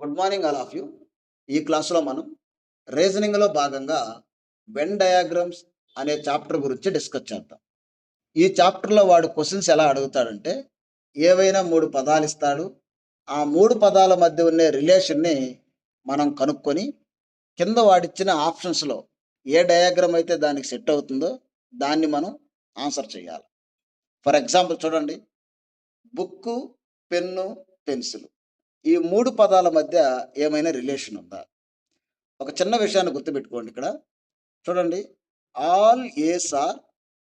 Good morning all of you ఈ క్లాసులో మనం రీజనింగ్లో భాగంగా వెన్ డయాగ్రామ్స్ అనే చాప్టర్ గురించి డిస్కస్ చేద్దాం. ఈ చాప్టర్లో వాడు క్వశ్చన్స్ ఎలా అడుగుతాడంటే ఏవైనా మూడు పదాలు ఇస్తాడు. ఆ మూడు పదాల మధ్య ఉండే రిలేషన్ని మనం కనుక్కొని కింద వాడిచ్చిన ఆప్షన్స్లో ఏ డయాగ్రామ్ అయితే దానికి సెట్ అవుతుందో దాన్ని మనం ఆన్సర్ చేయాలి. ఫర్ ఎగ్జాంపుల్ చూడండి. బుక్కు పెన్ను పెన్సిల్ ఈ మూడు పదాల మధ్య ఏమైనా రిలేషన్ ఉందా? ఒక చిన్న విషయాన్ని గుర్తుపెట్టుకోండి ఇక్కడ. చూడండి. ఆల్ ఏస్ ఆర్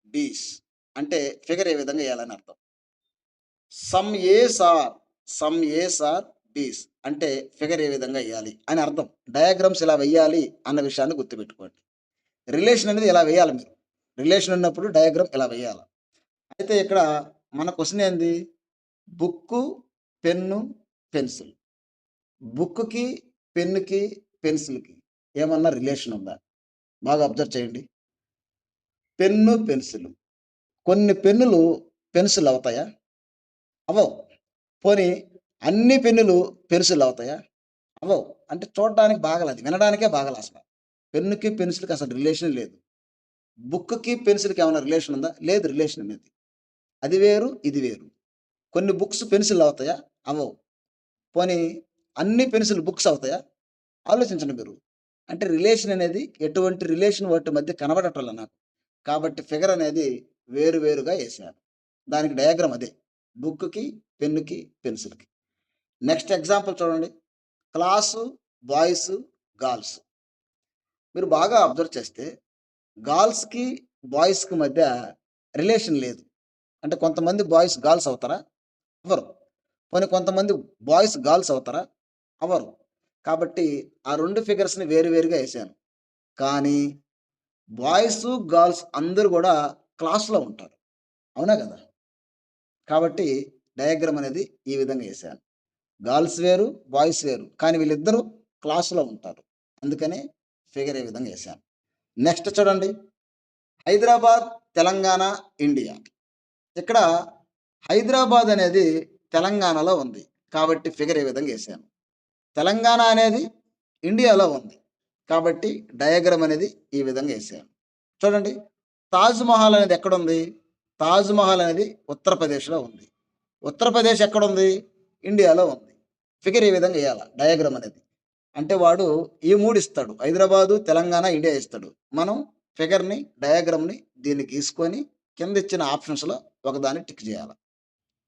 బీస్ అంటే ఫిగర్ ఏ విధంగా వేయాలని అర్థం. Some A's are some A's are B's అంటే ఫిగర్ ఏ విధంగా వేయాలి అని అర్థం. డయాగ్రామ్స్ ఇలా వేయాలి అన్న విషయాన్ని గుర్తుపెట్టుకోండి. రిలేషన్ అనేది ఇలా వేయాలి మీరు? రిలేషన్ ఉన్నప్పుడు డయాగ్రామ్ ఇలా వేయాలి? అయితే ఇక్కడ మన క్వశ్చన్ ఏంది? Book pen pencil. బుక్కి పెన్నుకి పెన్సిల్కి ఏమన్నా రిలేషన్ ఉందా? బాగా అబ్జర్వ్ చేయండి. Pen pencil. కొన్ని పెన్నులు పెన్సిల్ అవుతాయా? అవవు పోనీ అన్ని పెన్నులు పెన్సిల్ అవుతాయా? అవవు అంటే చూడడానికి బాగలేదు. వినడానికే బాగలే అసలు. పెన్నుకి పెన్సిల్కి అసలు రిలేషన్ లేదు. బుక్కి పెన్సిల్కి ఏమైనా రిలేషన్ ఉందా? లేదు రిలేషన్ అనేది. అది వేరు ఇది వేరు. కొన్ని బుక్స్ పెన్సిల్ అవుతాయా? అవవు పోనీ అన్ని పెన్సిల్ బుక్స్ అవుతాయా? ఆలోచించండి మీరు. అంటే రిలేషన్ అనేది ఎటువంటి రిలేషన్ వాటి మధ్య కనబడటం నాకు. కాబట్టి ఫిగర్ అనేది వేరువేరుగా వేసాను దానికి డయాగ్రామ్ అదే. బుక్కి పెన్నుకి పెన్సిల్కి నెక్స్ట్ ఎగ్జాంపుల్ చూడండి. Class boys girls. మీరు బాగా అబ్జర్వ్ చేస్తే గర్ల్స్కి బాయ్స్కి మధ్య రిలేషన్ లేదు. అంటే కొంతమంది బాయ్స్ గర్ల్స్ అవుతారా? ఎవరు? పోనీ కొంతమంది బాయ్స్ గర్ల్స్ అవుతారా? అవరు కాబట్టి ఆ రెండు ఫిగర్స్ని వేరువేరుగా వేసాను. కానీ బాయ్స్ గర్ల్స్ అందరూ కూడా క్లాస్లో ఉంటారు. అవునా కదా? కాబట్టి డయాగ్రామ్ అనేది ఈ విధంగా వేసాను. గర్ల్స్ వేరు బాయ్స్ వేరు కానీ వీళ్ళిద్దరూ క్లాసులో ఉంటారు. అందుకనే ఫిగర్ ఏ విధంగా వేసాను. నెక్స్ట్ చూడండి. హైదరాబాద్ తెలంగాణ ఇండియా. ఇక్కడ హైదరాబాద్ అనేది తెలంగాణలో ఉంది. కాబట్టి ఫిగర్ ఈ విధంగా వేసాను తెలంగాణ అనేది ఇండియాలో ఉంది. కాబట్టి డయాగ్రామ్ అనేది ఈ విధంగా వేసాను చూడండి తాజ్ మహల్ అనేది ఎక్కడుంది? తాజ్ మహల్ అనేది ఉత్తరప్రదేశ్లో ఉంది. ఉత్తరప్రదేశ్ ఎక్కడుంది? ఇండియాలో ఉంది. ఫిగర్ ఈ విధంగా వేయాలి డయాగ్రామ్ అనేది. అంటే వాడు ఈ మూడు ఇస్తాడు. హైదరాబాదు తెలంగాణ ఇండియా ఇస్తాడు. మనం ఫిగర్ని డయాగ్రామ్ని దీన్ని గీసుకొని కింద ఇచ్చిన ఆప్షన్స్లో ఒకదాన్ని టిక్ చేయాలి.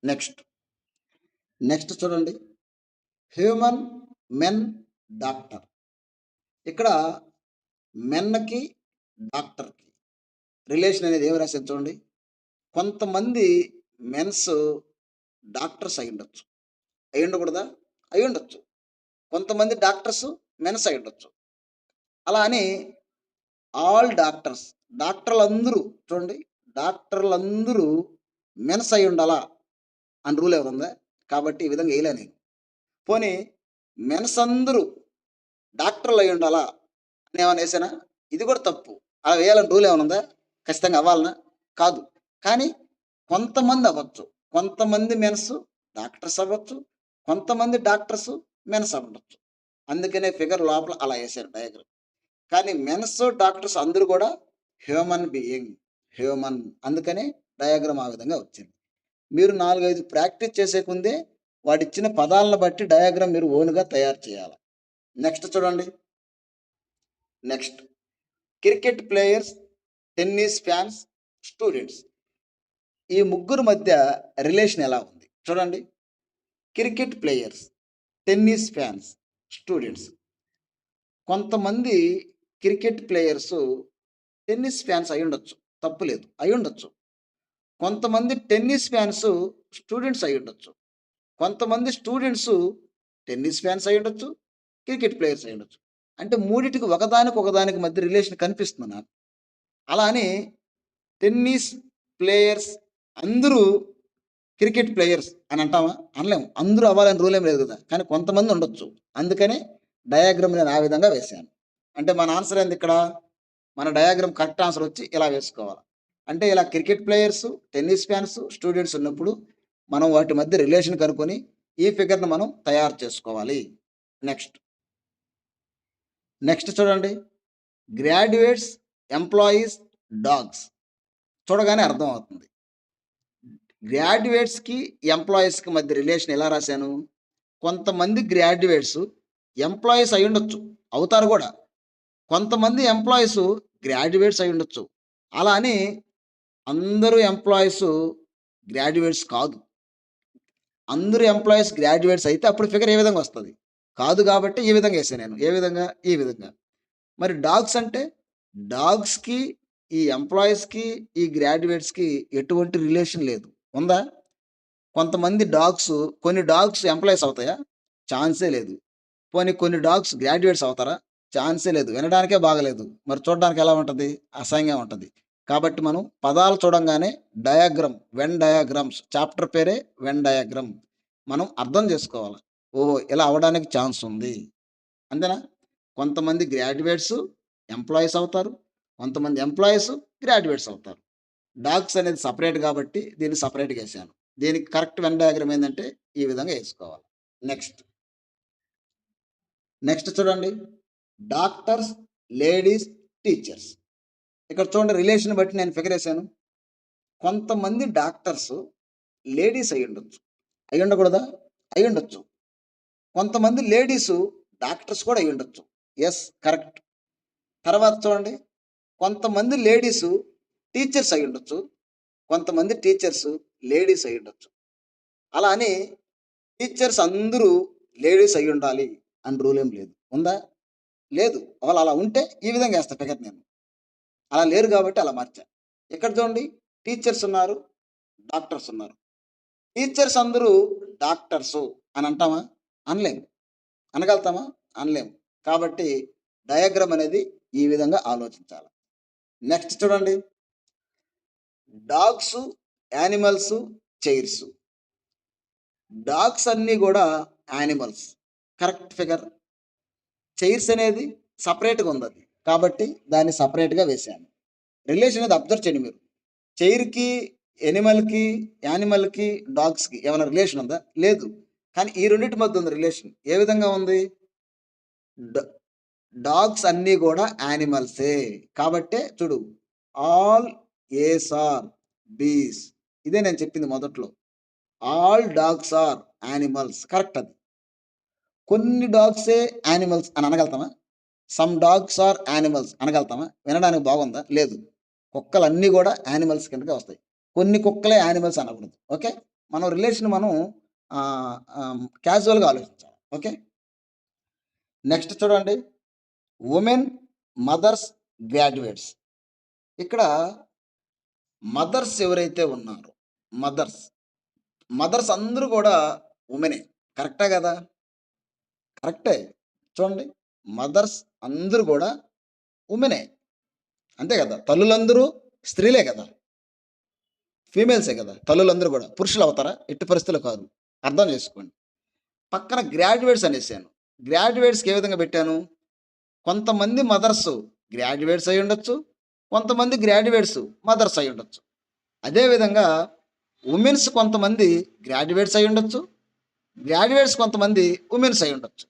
నెక్స్ట్. నెక్స్ట్ చూడండి. Human men doctor. ఇక్కడ మెన్కి డాక్టర్కి రిలేషన్ అనేది ఏమి రాసింది చూడండి. కొంతమంది మెన్స్ డాక్టర్స్ అయి ఉండొచ్చు. అయి ఉండకూడదా? అయి ఉండొచ్చు. కొంతమంది డాక్టర్స్ మెన్స్ అయి ఉండొచ్చు. అలా అని ఆల్ డాక్టర్స్ డాక్టర్లు అందరూ చూడండి. డాక్టర్లు అందరూ మెన్స్ అయి ఉండాలా? అని రూల్ ఏమైనా ఉందా? కాబట్టి ఈ విధంగా వేయలే నేను. పోనీ మెన్స్ అందరూ డాక్టర్లు అయి ఉండాలా? అని ఏమైనా వేసానా? ఇది కూడా తప్పు. అలా వేయాలని రూల్ ఏమైనా ఉందా? ఖచ్చితంగా అవ్వాలనా? కాదు. కానీ కొంతమంది అవ్వచ్చు. కొంతమంది మెనసు డాక్టర్స్ అవ్వచ్చు. కొంతమంది డాక్టర్స్ మెన్స్ అవ్వచ్చు అందుకనే ఫిగర్ లోపల అలా వేసారు డయాగ్రామ్. కానీ మెన్స్ డాక్టర్స్ అందరూ కూడా హ్యూమన్ బీయింగ్. హ్యూమన్. అందుకనే డయాగ్రామ్ ఆ విధంగా వచ్చింది. మీరు నాలుగైదు ప్రాక్టీస్ చేసే ముందే వాడిచ్చిన పదాలను బట్టి డయాగ్రామ్ మీరు ఓన్గా తయారు చేయాలి. నెక్స్ట్ చూడండి. Next. Cricket players tennis fans students. ఈ ముగ్గురు మధ్య రిలేషన్ ఎలా ఉంది? చూడండి. Cricket players tennis fans students. కొంతమంది క్రికెట్ ప్లేయర్స్ టెన్నిస్ ఫ్యాన్స్ అయి ఉండొచ్చు తప్పులేదు అయి ఉండొచ్చు కొంతమంది టెన్నిస్ ఫ్యాన్స్ స్టూడెంట్స్ అయి ఉండొచ్చు. కొంతమంది స్టూడెంట్స్ టెన్నిస్ ఫ్యాన్స్ అయి ఉండొచ్చు క్రికెట్ ప్లేయర్స్ అయి ఉండొచ్చు. అంటే మూడింటికి ఒకదానికి ఒకదానికి మధ్య రిలేషన్ కనిపిస్తుంది నాకు. అలా అని టెన్నిస్ ప్లేయర్స్ అందరూ క్రికెట్ ప్లేయర్స్ అని అంటామా? అనలేము. అందరూ అవ్వాలని రూల్ ఏం లేదు కదా. కానీ కొంతమంది ఉండొచ్చు. అందుకనే డయాగ్రామ్ నేను ఆ విధంగా వేశాను. అంటే మన ఆన్సర్ ఏంది ఇక్కడ మన డయాగ్రామ్ కరెక్ట్ ఆన్సర్ వచ్చి ఇలా వేసుకోవాలి. అంటే ఇలా cricket players tennis fans students ఉన్నప్పుడు మనం వాటి మధ్య రిలేషన్ కనుక్కొని ఈ ఫిగర్ను మనం తయారు చేసుకోవాలి. నెక్స్ట్. నెక్స్ట్ చూడండి. Graduates employees dogs. చూడగానే అర్థం అవుతుంది. గ్రాడ్యుయేట్స్కి ఎంప్లాయీస్కి మధ్య రిలేషన్ ఎలా రాశాను? కొంతమంది గ్రాడ్యుయేట్స్ ఎంప్లాయీస్ అయి ఉండొచ్చు అవుతారు కూడా. కొంతమంది ఎంప్లాయీస్ గ్రాడ్యుయేట్స్ అయి ఉండొచ్చు. అలా అని అందరూ ఎంప్లాయీస్ గ్రాడ్యుయేట్స్ కాదు. అందరూ ఎంప్లాయీస్ గ్రాడ్యుయేట్స్ అయితే అప్పుడు ఫిగర్ ఏ విధంగా వస్తుంది? కాదు కాబట్టి ఈ విధంగా వేసాను నేను. ఏ విధంగా? ఈ విధంగా. మరి డాగ్స్ అంటే డాగ్స్కి ఈ ఎంప్లాయీస్కి ఈ గ్రాడ్యుయేట్స్కి ఎటువంటి రిలేషన్ లేదు. ఉందా? కొంతమంది డాగ్స్ కొన్ని డాగ్స్ ఎంప్లాయీస్ అవుతాయా? ఛాన్సే లేదు. పోనీ కొన్ని డాగ్స్ గ్రాడ్యుయేట్స్ అవుతారా? ఛాన్సే లేదు. వినడానికే బాగలేదు. మరి చూడడానికి ఎలా ఉంటుంది? అసహ్యంగా ఉంటుంది. కాబట్టి మనం పదాలు చూడంగానే డయాగ్రమ్ వెన్ డయాగ్రామ్స్. చాప్టర్ పేరే వెన్ డయాగ్రమ్. మనం అర్థం చేసుకోవాలి. ఓహో ఇలా అవడానికి ఛాన్స్ ఉంది. అంతేనా? కొంతమంది గ్రాడ్యుయేట్స్ ఎంప్లాయీస్ అవుతారు. కొంతమంది ఎంప్లాయీస్ గ్రాడ్యుయేట్స్ అవుతారు. డాగ్స్ అనేది సపరేట్ కాబట్టి దీన్ని సపరేట్గా వేసాను. దీనికి కరెక్ట్ వెన్ డయాగ్రమ్ ఏంటంటే ఈ విధంగా వేసుకోవాలి. నెక్స్ట్. నెక్స్ట్ చూడండి. Doctors ladies teachers. ఇక్కడ చూడండి రిలేషన్ బట్టి నేను ఫిగర్ వేసాను. కొంతమంది డాక్టర్స్ లేడీస్ అయి ఉండొచ్చు. అయి ఉండకూడదా? అయి ఉండొచ్చు. కొంతమంది లేడీస్ డాక్టర్స్ కూడా అయి ఉండొచ్చు. ఎస్ కరెక్ట్ తర్వాత చూడండి. కొంతమంది లేడీస్ టీచర్స్ అయి ఉండొచ్చు. కొంతమంది టీచర్స్ లేడీస్ అయి ఉండొచ్చు. అలా అని టీచర్స్ అందరూ లేడీస్ అయి ఉండాలి అని రూల్ ఏం లేదు. ఉందా? లేదు. వాళ్ళు అలా ఉంటే ఈ విధంగా వేస్తా ఫిగర్ నేను. అలా లేరు కాబట్టి అలా మార్చారు. ఇక్కడ చూడండి? టీచర్స్ ఉన్నారు డాక్టర్స్ ఉన్నారు. టీచర్స్ అందరూ డాక్టర్స్ అని అంటామా? అనలేము. అనగలుగుతామా? అనలేము. కాబట్టి డయాగ్రామ్ అనేది ఈ విధంగా ఆలోచించాలి. నెక్స్ట్ చూడండి. Dogs animals chairs. డాగ్స్ అన్నీ కూడా యానిమల్స్. Correct figure. చైర్స్ అనేది సపరేట్గా ఉంది అది. కాబట్టి దాన్ని సపరేట్గా వేసాను రిలేషన్ అనేది అబ్జర్వ్ చేయండి మీరు. చైర్కి ఎనిమల్కి యానిమల్కి డాగ్స్కి ఏమైనా రిలేషన్ ఉందా? లేదు. కానీ ఈ రెండింటి మధ్య ఉంది రిలేషన్ ఏ విధంగా ఉంది? డాగ్స్ అన్నీ కూడా యానిమల్సే కాబట్టే చూడు ఆల్ ఏస్ ఆర్ బీస్ ఇదే నేను చెప్పింది మొదట్లో. All dogs are animals correct అది. కొన్ని డాగ్సే యానిమల్స్ అని అనగలుగుతామా? సమ్ డాగ్స్ ఆర్ యానిమల్స్ అనగలుగుతామా? వినడానికి బాగుందా? లేదు. కుక్కలు అన్నీ కూడా యానిమల్స్ కిందకే వస్తాయి. కొన్ని కుక్కలే యానిమల్స్ అనకూడదు. ఓకే? మనం రిలేషన్ మనం క్యాజువల్గా ఆలోచించాలి. ఓకే? నెక్స్ట్ చూడండి. ఉమెన్ మదర్స్ గ్రాడ్యుయేట్స్ ఇక్కడ మదర్స్ ఎవరైతే ఉన్నారో మదర్స్ మదర్స్ అందరూ కూడా ఉమెనే కరెక్టే కదా? కరెక్టే చూడండి. మదర్స్ అందరూ కూడా ఉమెనే. అంతే కదా? తల్లులందరూ స్త్రీలే కదా? ఫీమేల్సే కదా? తల్లులందరూ కూడా. పురుషులు అవుతారా ఎట్టి పరిస్థితులు కాదు. అర్థం చేసుకోండి. పక్కన గ్రాడ్యుయేట్స్ అనేసాను. గ్రాడ్యుయేట్స్కి ఏ విధంగా పెట్టాను? కొంతమంది మదర్స్ గ్రాడ్యుయేట్స్ అయి ఉండొచ్చు. కొంతమంది గ్రాడ్యుయేట్స్ మదర్స్ అయి ఉండొచ్చు. అదేవిధంగా ఉమెన్స్ కొంతమంది గ్రాడ్యుయేట్స్ అయి ఉండొచ్చు. గ్రాడ్యుయేట్స్ కొంతమంది ఉమెన్స్ అయి ఉండొచ్చు.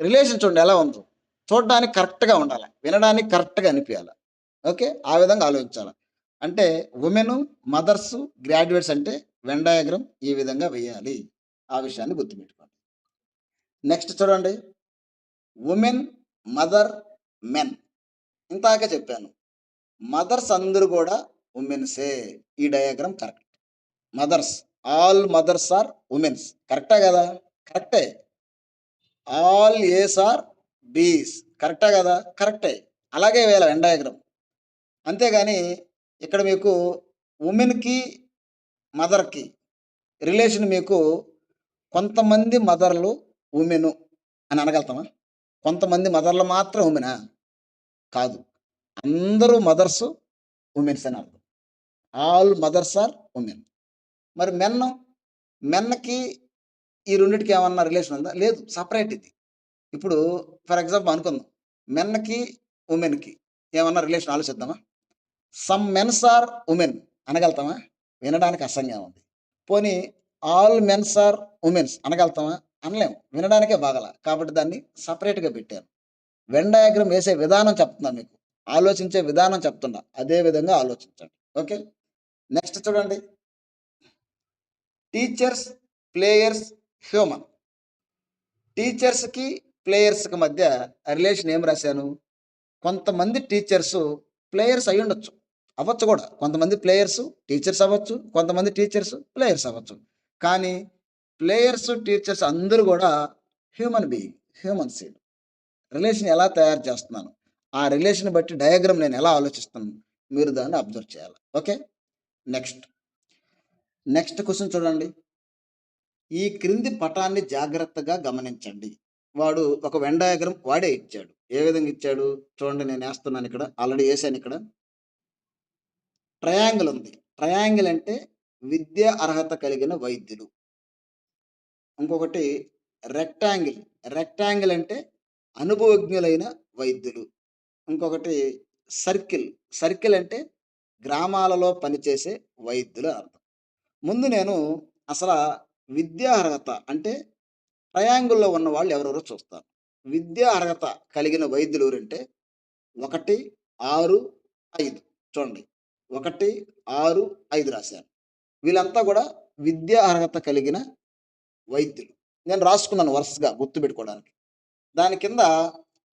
రిలేషన్ చూడండి ఎలా ఉందో. చూడడానికి కరెక్ట్గా ఉండాలి. వినడానికి కరెక్ట్గా అనిపించాలి ఓకే? ఆ విధంగా ఆలోచించాలి. అంటే ఉమెన్ మదర్స్ గ్రాడ్యుయేట్స్ అంటే వెన్ డయాగ్రామ్ ఈ విధంగా వేయాలి. ఆ విషయాన్ని గుర్తుపెట్టుకోండి. నెక్స్ట్ చూడండి. Women mother men. ఇంతాక చెప్పాను. మదర్స్ అందరూ కూడా ఉమెన్సే. ఈ diagram correct. Mothers. All mothers are womens. కరెక్టా కదా? కరెక్టే. ఆల్ ఏస్ ఆర్ బీస్ కరెక్టా కదా? కరెక్టే అలాగే వేయాలి వెన్ డయాగ్రామ్ అంతేగాని ఇక్కడ మీకు ఉమెన్కి మదర్కి రిలేషన్ మీకు కొంతమంది మదర్లు ఉమెను అని అనగలుగుతామా? కొంతమంది మదర్లు మాత్రం ఉమెనా కాదు. అందరూ మదర్స్ ఉమెన్స్ అని అర్థం. ఆల్ మదర్స్ ఆర్ ఉమెన్ మరి మెన్ మెన్కి ఈ రెండింటికి ఏమన్నా రిలేషన్ ఉందా? లేదు. సపరేట్ ఇది. ఇప్పుడు ఫర్ ఎగ్జాంపుల్ అనుకుందాం. మెన్కి ఉమెన్కి ఏమన్నా రిలేషన్ ఆలోచిద్దామా? సమ్ మెన్స్ ఆర్ ఉమెన్ అనగలుగుతామా? వినడానికి అసహ్యం ఉంది. పోనీ ఆల్ మెన్స్ ఆర్ ఉమెన్స్ అనగలుగుతామా? అనలేము. వినడానికే బాగల. కాబట్టి దాన్ని సపరేట్గా పెట్టాను. వెన్ డయాగ్రామ్ వేసే విధానం చెప్తున్నా మీకు. ఆలోచించే విధానం చెప్తున్నా. అదే విధంగా ఆలోచించండి. ఓకే? నెక్స్ట్ చూడండి. Teachers players human. టీచర్స్కి ప్లేయర్స్కి మధ్య రిలేషన్ ఏం రాశాను? కొంతమంది టీచర్స్ ప్లేయర్స్ అయి ఉండొచ్చు. అవ్వచ్చు కూడా. కొంతమంది ప్లేయర్స్ టీచర్స్ అవ్వచ్చు. కొంతమంది టీచర్స్ ప్లేయర్స్ అవ్వచ్చు. కానీ ప్లేయర్స్ టీచర్స్ అందరూ కూడా human being human seed. Relation ఎలా తయారు చేస్తున్నాను? ఆ రిలేషన్ బట్టి డయాగ్రామ్ నేను ఎలా ఆలోచిస్తున్నాను? మీరు దాన్ని అబ్జర్వ్ చేయాలి. ఓకే? నెక్స్ట్. నెక్స్ట్ క్వశ్చన్ చూడండి. ఈ క్రింది పటాన్ని జాగ్రత్తగా గమనించండి. వాడు ఒక వెన్ డయాగ్రామ్ వాడే ఇచ్చాడు. ఏ విధంగా ఇచ్చాడు? చూడండి నేను వేస్తున్నాను ఇక్కడ. ఆల్రెడీ వేసాను ఇక్కడ. ట్రయాంగిల్ ఉంది. ట్రయాంగిల్ అంటే విద్య అర్హత కలిగిన వైద్యులు. ఇంకొకటి రెక్టాంగిల్ రెక్టాంగిల్ అంటే అనుభవజ్ఞులైన వైద్యులు. ఇంకొకటి సర్కిల్ సర్కిల్ అంటే గ్రామాలలో పనిచేసే వైద్యులు అర్థం. ముందు నేను అసలు విద్యా అర్హత అంటే ట్రయాంగిల్లో ఉన్న వాళ్ళు ఎవరెవరో చూస్తారు. విద్యా అర్హత కలిగిన వైద్యులు ఎవరంటే ఒకటి ఆరు ఐదు. చూడండి. ఒకటి ఆరు ఐదు రాశాను వీళ్ళంతా కూడా విద్యా అర్హత కలిగిన వైద్యులు. నేను రాసుకున్నాను వరుసగా గుర్తుపెట్టుకోవడానికి దాని కింద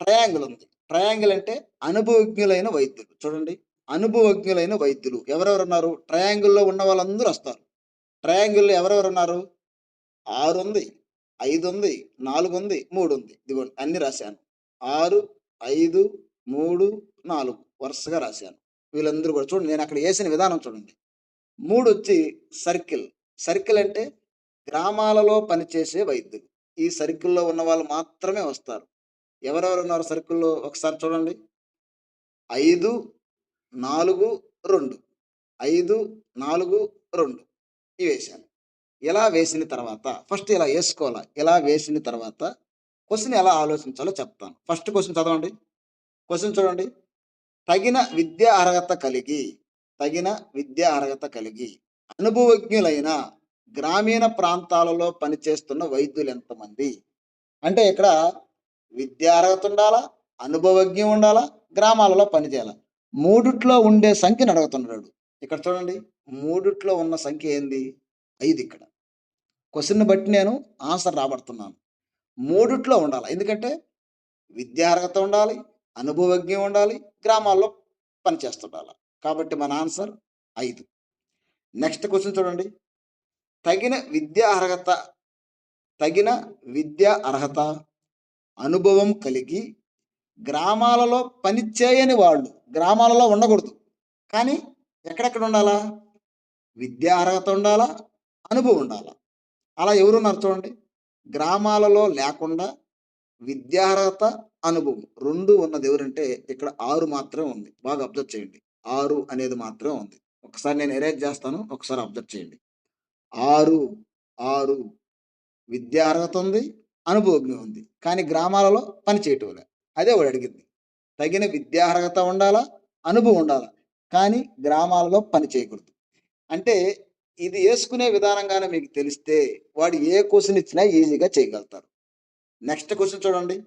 ట్రయాంగిల్ ఉంది. ట్రయాంగిల్ అంటే అనుభవజ్ఞులైన వైద్యులు. చూడండి. అనుభవజ్ఞులైన వైద్యులు. ఎవరెవరు ఉన్నారు? ట్రయాంగిల్లో ఉన్న వాళ్ళందరూ వస్తారు. ట్రయాంగిల్లో ఎవరెవరు ఉన్నారు? ఆరు ఉంది. ఐదు ఉంది నాలుగు ఉంది మూడు ఉంది ఇదిగోండి అన్ని రాశాను. ఆరు ఐదు మూడు నాలుగు వరుసగా రాశాను. వీళ్ళందరూ కూడా చూడండి నేను అక్కడ వేసిన విధానం చూడండి. మూడు వచ్చి సర్కిల్. సర్కిల్ అంటే గ్రామాలలో పనిచేసే వైద్యులు. ఈ సర్కిల్లో ఉన్న వాళ్ళు మాత్రమే వస్తారు. ఎవరెవరు ఉన్నారు సర్కిల్లో? ఒకసారి చూడండి. ఐదు నాలుగు రెండు. ఐదు నాలుగు రెండు. ఇవి వేసాను ఇలా వేసిన తర్వాత ఫస్ట్ ఇలా వేసుకోవాలా ఇలా వేసిన తర్వాత క్వశ్చన్ ఎలా ఆలోచించాలో చెప్తాను. ఫస్ట్ క్వశ్చన్ చదవండి. క్వశ్చన్ చూడండి. తగిన విద్యా అర్హత కలిగి తగిన విద్యా అర్హత కలిగి అనుభవజ్ఞులైన గ్రామీణ ప్రాంతాలలో పనిచేస్తున్న వైద్యులు ఎంతమంది? అంటే ఇక్కడ విద్యా అర్హత ఉండాలా అనుభవజ్ఞం ఉండాలా గ్రామాలలో పనిచేయాలి? మూడిట్లో ఉండే సంఖ్యను అడుగుతున్నాడు ఇక్కడ చూడండి. మూడిట్లో ఉన్న సంఖ్య ఏంది? ఐదు ఇక్కడ. క్వశ్చన్ బట్టి నేను ఆన్సర్ రాబడుతున్నాను. మూడిట్లో ఉండాలి. ఎందుకంటే విద్యా అర్హత ఉండాలి అనుభవజ్ఞం ఉండాలి గ్రామాల్లో పనిచేస్తుండాలి కాబట్టి మన ఆన్సర్ ఐదు. నెక్స్ట్ క్వశ్చన్ చూడండి. తగిన విద్యా అర్హత తగిన విద్యా అర్హత అనుభవం కలిగి గ్రామాలలో పని చేయని వాళ్ళు గ్రామాలలో ఉండకూడదు. కానీ ఎక్కడెక్కడ ఉండాలా? విద్యా అర్హత ఉండాలా? అనుభవం ఉండాలా? అలా ఎవరున్నారు చూడండి. గ్రామాలలో లేకుండా విద్యార్హత అనుభవం రెండు ఉన్నది ఎవరంటే ఇక్కడ ఆరు మాత్రమే ఉంది. బాగా అబ్జర్వ్ చేయండి. ఆరు అనేది మాత్రమే ఉంది. ఒకసారి నేను ఎరేజ్ చేస్తాను. ఒకసారి అబ్జర్వ్ చేయండి. ఆరు ఆరు. విద్యార్హత ఉంది అనుభవజ్ఞ ఉంది. కానీ గ్రామాలలో పని చేయటంలే. అదే వాడు అడిగింది. తగిన విద్యార్హత ఉండాలా? అనుభవం ఉండాలా? కానీ గ్రామాలలో పని చేయకూడదు. అంటే ఇది వేసుకునే విధానంగానే మీకు తెలిస్తే వాడు ఏ క్వశ్చన్ ఇచ్చినా ఈజీగా చేయగలుగుతారు. నెక్స్ట్ క్వశ్చన్ చూడండి.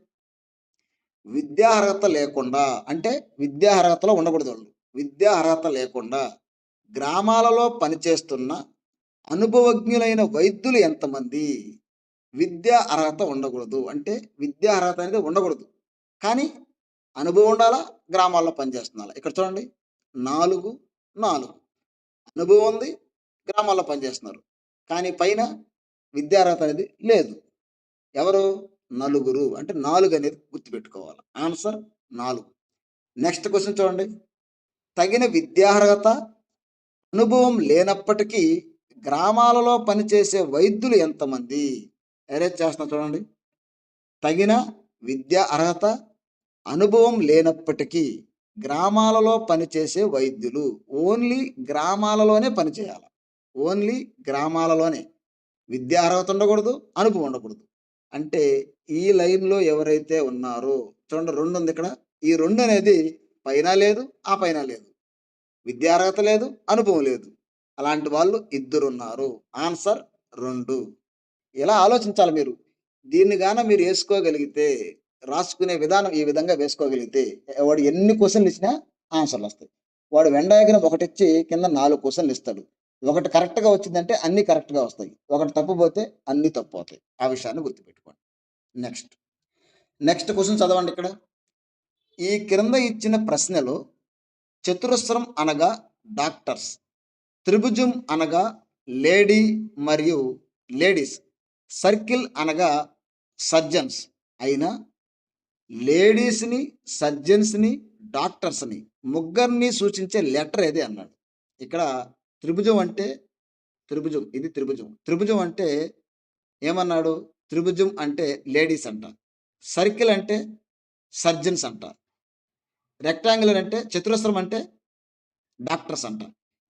విద్యా అర్హత లేకుండా అంటే విద్యా అర్హతలో ఉండకూడదు వాళ్ళు. విద్యా అర్హత లేకుండా గ్రామాలలో పనిచేస్తున్న అనుభవజ్ఞులైన వైద్యులు ఎంతమంది? విద్యా అర్హత ఉండకూడదు. అంటే విద్యా అర్హత అనేది ఉండకూడదు. కానీ అనుభవం ఉండాలా? గ్రామాల్లో పనిచేస్తున్నా ఇక్కడ చూడండి. నాలుగు నాలుగు. అనుభవం ఉంది. గ్రామాల్లో పనిచేస్తున్నారు. కానీ పైన విద్యార్హత అనేది లేదు. ఎవరు? నలుగురు. అంటే నాలుగు అనేది గుర్తుపెట్టుకోవాలి. ఆన్సర్ నాలుగు. నెక్స్ట్ క్వశ్చన్ చూడండి. తగిన విద్యార్హత అనుభవం లేనప్పటికీ గ్రామాలలో పనిచేసే వైద్యులు ఎంతమంది? అరేంజ్ చేస్తున్నా చూడండి. తగిన విద్యా అర్హత అనుభవం లేనప్పటికీ గ్రామాలలో పనిచేసే వైద్యులు. ఓన్లీ గ్రామాలలోనే పనిచేయాలి. ఓన్లీ గ్రామాలలోనే విద్యా అర్హత ఉండకూడదు అనుభవం ఉండకూడదు. అంటే ఈ లైన్లో ఎవరైతే ఉన్నారో చూడండి రెండు ఉంది ఇక్కడ. ఈ రెండు అనేది పైన లేదు ఆ పైన లేదు. విద్యా అర్హత లేదు అనుభవం లేదు. అలాంటి వాళ్ళు ఇద్దరు ఉన్నారు ఆన్సర్ రెండు. ఇలా ఆలోచించాలి మీరు? దీన్ని గాన మీరు వేసుకోగలిగితే రాసుకునే విధానం ఈ విధంగా వేసుకోగలిగితే వాడు ఎన్ని క్వశ్చన్లు ఇచ్చినా ఆన్సర్లు వస్తాయి. వాడు వెండాయగ్రం ఒకటిచ్చి కింద నాలుగు క్వశ్చన్లు ఇస్తాడు. ఒకటి కరెక్ట్గా వచ్చిందంటే అన్ని కరెక్ట్గా వస్తాయి. ఒకటి తప్పు పోతే అన్ని తప్పు అవుతాయి ఆ విషయాన్ని గుర్తుపెట్టుకోండి. నెక్స్ట్ నెక్స్ట్ క్వశ్చన్ చదవండి ఇక్కడ. ఈ క్రింద ఇచ్చిన ప్రశ్నలో చతురస్రం అనగా డాక్టర్స్ త్రిభుజం అనగా లేడీ మరియు లేడీస్ సర్కిల్ అనగా సర్జన్స్. అయినా లేడీస్ని సర్జన్స్ని డాక్టర్స్ని ముగ్గురిని సూచించే లెటర్ ఏది అన్నాడు. ఇక్కడ త్రిభుజం అంటే త్రిభుజం. ఇది త్రిభుజం. త్రిభుజం అంటే ఏమన్నాడు? త్రిభుజం అంటే లేడీస్ అంట. సర్కిల్ అంటే సర్జన్స్ అంట. రెక్టాంగులర్ అంటే చతురస్రం అంటే డాక్టర్స్ అంట.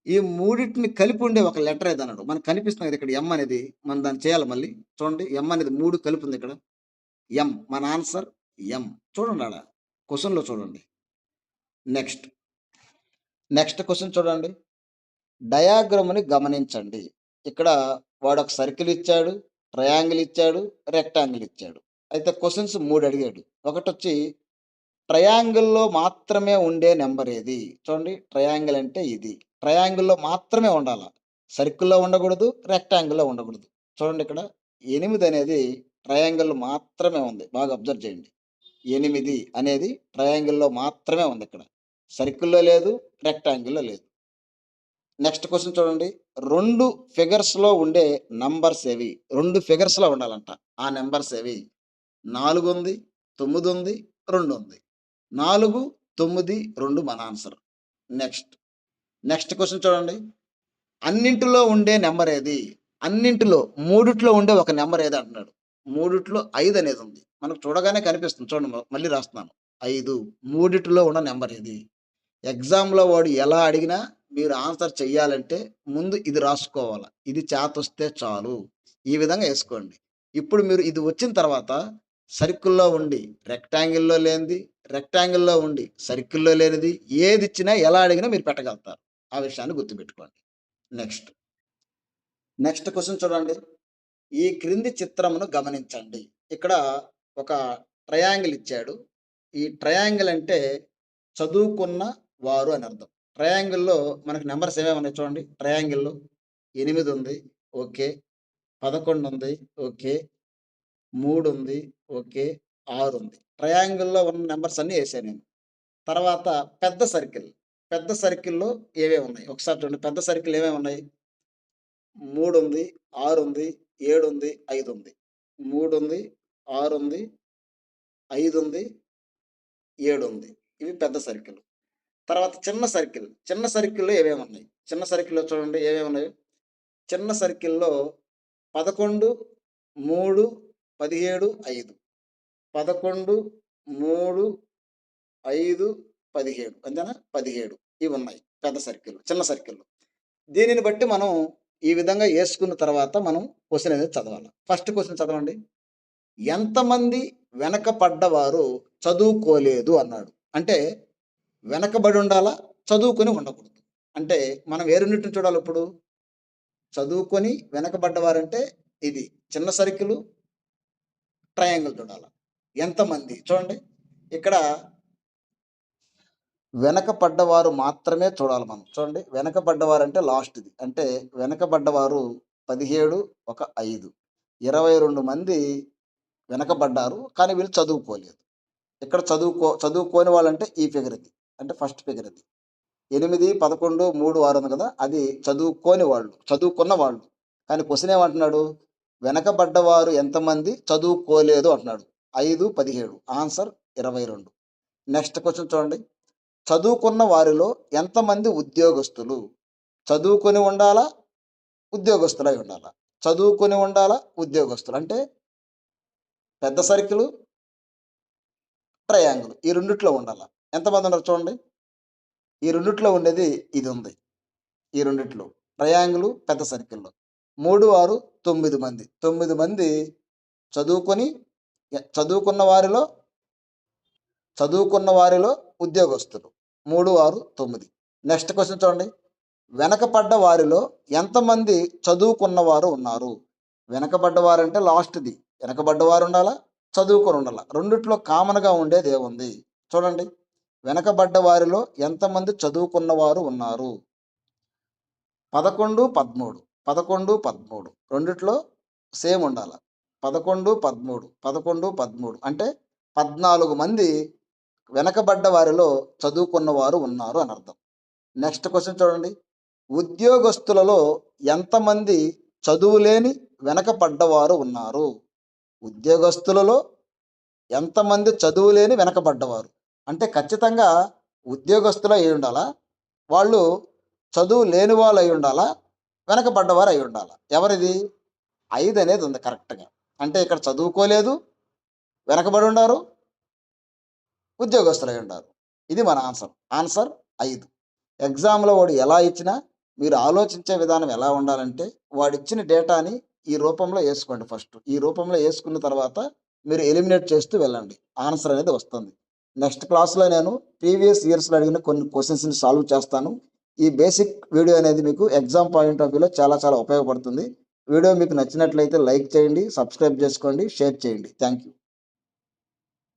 ఈ మూడింటిని కలిపి ఉండే ఒక లెటర్ ఏది అన్నాడు మనకు కనిపిస్తుంది కదా ఇక్కడ ఎం అనేది. మనం దాన్ని చేయాలి మళ్ళీ. చూడండి ఎం అనేది మూడు కలిపి ఉంది ఇక్కడ. ఎం మన ఆన్సర్ ఎం చూడండి ఆడ. క్వశ్చన్లో చూడండి. నెక్స్ట్. నెక్స్ట్ క్వశ్చన్ చూడండి. డయాగ్రమ్ని గమనించండి. ఇక్కడ వాడు ఒక సర్కిల్ ఇచ్చాడు ట్రయాంగిల్ ఇచ్చాడు రెక్టాంగిల్ ఇచ్చాడు. అయితే క్వశ్చన్స్ మూడు అడిగాడు. ఒకటి వచ్చి ట్రయాంగిల్లో మాత్రమే ఉండే నెంబర్ ఏది? చూడండి ట్రయాంగిల్ అంటే ఇది. ట్రయాంగిల్లో మాత్రమే ఉండాలి? సర్కిల్లో ఉండకూడదు రెక్టాంగిల్లో ఉండకూడదు. చూడండి ఇక్కడ ఎనిమిది అనేది ట్రయాంగిల్ మాత్రమే ఉంది. బాగా అబ్జర్వ్ చేయండి. ఎనిమిది అనేది ట్రయాంగిల్లో మాత్రమే ఉంది ఇక్కడ. సర్కిల్లో లేదు రెక్టాంగిల్లో లేదు. నెక్స్ట్ క్వశ్చన్ చూడండి. రెండు ఫిగర్స్లో ఉండే నంబర్స్ ఏవి? రెండు ఫిగర్స్లో ఉండాలంట. ఆ నెంబర్స్ ఏవి? నాలుగు ఉంది తొమ్మిది ఉంది రెండు ఉంది నాలుగు తొమ్మిది రెండు మన ఆన్సర్. నెక్స్ట్. నెక్స్ట్ క్వశ్చన్ చూడండి. అన్నింటిలో ఉండే నెంబర్ ఏది? అన్నింటిలో మూడిట్లో ఉండే ఒక నెంబర్ ఏది అంటున్నాడు. మూడిట్లో ఐదు అనేది ఉంది. మనకు చూడగానే కనిపిస్తుంది. చూడండి మళ్ళీ రాస్తున్నాను. ఐదు మూడిట్లో ఉన్న నెంబర్ ఏది? ఎగ్జామ్లో వాడు ఎలా అడిగినా మీరు ఆన్సర్ చెయ్యాలంటే ముందు ఇది రాసుకోవాలి. ఇది చేతొస్తే చాలు. ఈ విధంగా వేసుకోండి. ఇప్పుడు మీరు ఇది వచ్చిన తర్వాత సర్కిల్లో ఉండి రెక్టాంగిల్లో లేనిది రెక్టాంగిల్లో ఉండి సర్కిల్లో లేనిది ఏది ఇచ్చినా ఎలా అడిగినా మీరు పెట్టగలుగుతారు. ఆ విషయాన్ని గుర్తుపెట్టుకోండి. నెక్స్ట్. నెక్స్ట్ క్వశ్చన్ చూడండి. ఈ క్రింది చిత్రమును గమనించండి. ఇక్కడ ఒక ట్రయాంగిల్ ఇచ్చాడు. ఈ ట్రయాంగిల్ అంటే చదువుకున్న వారు అని అర్థం. ట్రయాంగిల్లో మనకి నెంబర్స్ ఏమేమి ఉన్నాయి చూడండి. ట్రయాంగిల్లో ఎనిమిది ఉంది ఓకే. పదకొండు ఉంది ఓకే. మూడు ఉంది ఓకే. ఆరు ఉంది ట్రయాంగిల్లో ఉన్న నెంబర్స్ అన్నీ వేసాను నేను. తర్వాత పెద్ద సర్కిల్. పెద్ద సర్కిల్లో ఏమేమి ఉన్నాయి? ఒకసారి చూడండి. పెద్ద సర్కిల్ ఏమేమి ఉన్నాయి? మూడు ఉంది ఆరు ఉంది ఏడు ఉంది ఐదు ఉంది మూడు ఉంది ఆరు ఉంది ఐదు ఉంది ఏడు ఉంది ఇవి పెద్ద సర్కిల్. తర్వాత చిన్న సర్కిల్ చిన్న సర్కిల్లో ఏమేమి ఉన్నాయి? చిన్న సర్కిల్లో చూడండి ఏమేమి ఉన్నాయి? చిన్న సర్కిల్లో పదకొండు మూడు పదిహేడు ఐదు. పదకొండు మూడు ఐదు పదిహేడు. అంతేనా? పదిహేడు. ఇవి ఉన్నాయి పెద్ద సర్కిల్ చిన్న సర్కిల్లో దీనిని బట్టి మనం ఈ విధంగా వేసుకున్న తర్వాత మనం క్వశ్చన్ అనేది చదవాలి. ఫస్ట్ క్వశ్చన్ చదవండి. ఎంతమంది వెనకపడ్డవారు చదువుకోలేదు అన్నాడు. అంటే వెనకబడి ఉండాలా? చదువుకొని ఉండకూడదు. అంటే మనం ఏ రెండింటిని చూడాలి ఇప్పుడు? చదువుకొని వెనకబడ్డవారంటే ఇది చిన్న సర్కిల్ ట్రయాంగిల్ చూడాలి? ఎంతమంది? చూడండి. ఇక్కడ వెనకపడ్డవారు మాత్రమే చూడాలి మనం. చూడండి. వెనకబడ్డవారు అంటే లాస్ట్ ఇది అంటే వెనకబడ్డవారు పదిహేడు ఒక ఐదు. ఇరవై రెండు మంది వెనకబడ్డారు కానీ వీళ్ళు చదువుకోలేదు. ఇక్కడ చదువుకో చదువుకోని వాళ్ళంటే ఈ ఫిగర్ ఇది. అంటే ఫస్ట్ ఫిగర్ అది. ఎనిమిది పదకొండు మూడు ఆరు ఉంది కదా అది చదువుకోని వాళ్ళు చదువుకున్న వాళ్ళు. కానీ క్వశ్చన్ ఏమంటున్నాడు? వెనకబడ్డవారు ఎంతమంది? చదువుకోలేదు అంటున్నాడు. ఐదు పదిహేడు. ఆన్సర్ ఇరవై రెండు. నెక్స్ట్ క్వశ్చన్ చూడండి. చదువుకున్న వారిలో ఎంతమంది ఉద్యోగస్తులు? చదువుకొని ఉండాలా? ఉద్యోగస్తులై ఉండాలా? చదువుకొని ఉండాలా? ఉద్యోగస్తులు. అంటే పెద్ద సర్కిల్ ట్రయాంగిల్. ఈ రెండిట్లో ఉండాలా? ఎంతమంది ఉన్నారు చూడండి? ఈ రెండిట్లో ఉండేది ఇది ఉంది. ఈ రెండిట్లో ట్రయాంగిల్ పెద్ద సర్కిల్లో. మూడు ఆరు తొమ్మిది మంది. తొమ్మిది మంది చదువుకొని చదువుకున్న వారిలో చదువుకున్న వారిలో ఉద్యోగస్తులు. మూడు ఆరు తొమ్మిది. నెక్స్ట్ క్వశ్చన్ చూడండి. వెనకపడ్డ వారిలో ఎంతమంది చదువుకున్న వారు ఉన్నారు? వెనకబడ్డ వారంటే లాస్ట్ది. వెనకబడ్డవారు ఉండాలా? చదువుకొని ఉండాలా? రెండిట్లో కామన్గా ఉండేది ఏముంది చూడండి. వెనకబడ్డ వారిలో ఎంతమంది చదువుకున్నవారు ఉన్నారు? పదకొండు పదమూడు. పదకొండు పదమూడు. రెండిట్లో సేమ్ ఉండాలి. పదకొండు పదమూడు. పదకొండు పదమూడు. అంటే పద్నాలుగు మంది వెనకబడ్డ వారిలో చదువుకున్నవారు ఉన్నారు అని అర్థం. నెక్స్ట్ క్వశ్చన్ చూడండి. ఉద్యోగస్తులలో ఎంతమంది చదువులేని వెనకబడ్డవారు ఉన్నారు? ఉద్యోగస్తులలో ఎంతమంది చదువులేని వెనకబడ్డవారు? అంటే ఖచ్చితంగా ఉద్యోగస్తులు అయి ఉండాలా? వాళ్ళు చదువు లేని వాళ్ళు అయి ఉండాలా? వెనకబడ్డవారు అయి ఉండాలా? ఎవరిది? ఐదు అనేది ఉంది కరెక్ట్గా. అంటే ఇక్కడ చదువుకోలేదు వెనకబడి ఉండారు ఉద్యోగస్తులు అయి ఉండారు. ఇది మన ఆన్సర్. ఆన్సర్ ఐదు. ఎగ్జామ్లో వాడు ఎలా ఇచ్చినా మీరు ఆలోచించే విధానం ఎలా ఉండాలంటే వాడు ఇచ్చిన డేటాని ఈ రూపంలో వేసుకోండి ఫస్ట్. ఈ రూపంలో వేసుకున్న తర్వాత మీరు ఎలిమినేట్ చేస్తూ వెళ్ళండి. ఆన్సర్ అనేది వస్తుంది. నెక్స్ట్ క్లాస్లో నేను ప్రీవియస్ ఇయర్స్లో అడిగిన కొన్ని క్వశ్చన్స్ని సాల్వ్ చేస్తాను. ఈ బేసిక్ వీడియో అనేది మీకు ఎగ్జామ్ పాయింట్ ఆఫ్ వ్యూలో చాలా చాలా ఉపయోగపడుతుంది. వీడియో మీకు నచ్చినట్లయితే లైక్ చేయండి సబ్స్క్రైబ్ చేసుకోండి షేర్ చేయండి. Thank you.